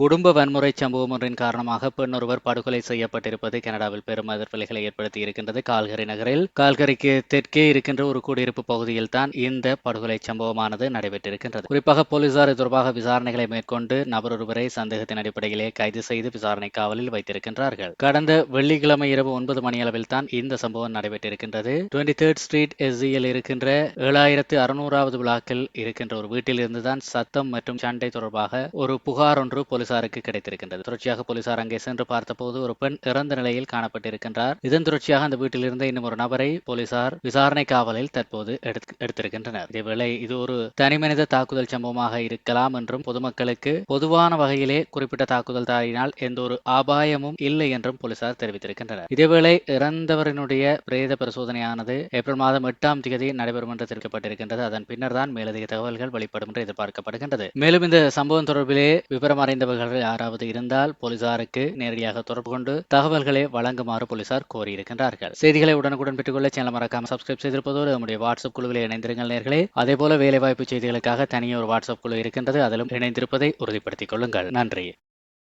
குடும்ப வன்முறை சம்பவம் ஒன்றின் காரணமாக பெண் ஒருவர் படுகொலை செய்யப்பட்டிருப்பது கனடாவில் பெரும் அதிர்வலைகளை ஏற்படுத்தி இருக்கின்றது. கால்கரி நகரில் கால்கரிக்கு தெற்கே இருக்கின்ற ஒரு குடியிருப்பு பகுதியில் தான் இந்த படுகொலை சம்பவமானது நடைபெற்றிருக்கின்றது. குறிப்பாக போலீசார் இது தொடர்பாக விசாரணைகளை மேற்கொண்டு நபர் ஒருவரை சந்தேகத்தின் அடிப்படையிலே கைது செய்து விசாரணை காவலில் வைத்திருக்கின்றார்கள். கடந்த வெள்ளிக்கிழமை இரவு ஒன்பது மணியளவில் தான் இந்த சம்பவம் நடைபெற்றிருக்கின்றது. டுவெண்ட்டி தேர்ட் ஸ்ட்ரீட் எஸ்ஜியில் இருக்கின்ற ஏழாயிரத்து அறுநூறாவது விழாக்கில் இருக்கின்ற ஒரு வீட்டில் இருந்துதான் சத்தம் மற்றும் சண்டை தொடர்பாக ஒரு புகார் ஒன்று போலீஸ் போலீசாருக்கு கிடைத்திருக்கின்றது. தொடர்ச்சியாக போலீசார் அங்கே சென்று பார்த்தபோது ஒரு பெண் இறந்த நிலையில் காணப்பட்டிருக்கின்றார். இதன் தொடர்ச்சியாக அந்த வீட்டில் இருந்த இன்னும் ஒரு நபரை போலீசார் விசாரணை காவலில் தற்போது எடுத்திருக்கின்றனர். இதேவேளை இது ஒரு தனிமனித தாக்குதல் சம்பவமாக இருக்கலாம் என்றும் பொதுமக்களுக்கு பொதுவான வகையிலே குறிப்பிட்ட தாக்குதல் தாயினால் எந்த ஒரு அபாயமும் இல்லை என்றும் போலீசார் தெரிவித்திருக்கின்றனர். இதேவேளை இறந்தவரினுடைய பிரேத பரிசோதனையானது ஏப்ரல் மாதம் எட்டாம் தேதி நடைபெறும் என்று தெரிவிக்கப்பட்டிருக்கின்றது. அதன் பின்னர் தான் மேலதிக தகவல்கள் வெளிப்படும் என்று எதிர்பார்க்கப்படுகின்றது. மேலும் இந்த சம்பவம் தொடர்பிலே விவரம் அறிந்தவர்கள் யாராவது இருந்தால் போலீசாருக்கு நேரடியாக தொடர்பு கொண்டு தகவல்களை வழங்குமாறு போலீசார் கோரியிருக்கின்றார்கள். செய்திகளை உடனுக்குடன் பெற்றுக்கொள்ள சேனல் மறக்காம சப்ஸ்கிரைப் செய்திருப்பதோடு நம்முடைய வாட்ஸ்அப் குழுவில் இணைந்திருங்கள் நேர்களே. அதே போல வேலைவாய்ப்பு செய்திகளுக்காக தனியே ஒரு வாட்ஸ்அப் குழு இருக்கின்றது. அதிலும் இணைந்திருப்பதை உறுதிப்படுத்திக் கொள்ளுங்கள். நன்றி.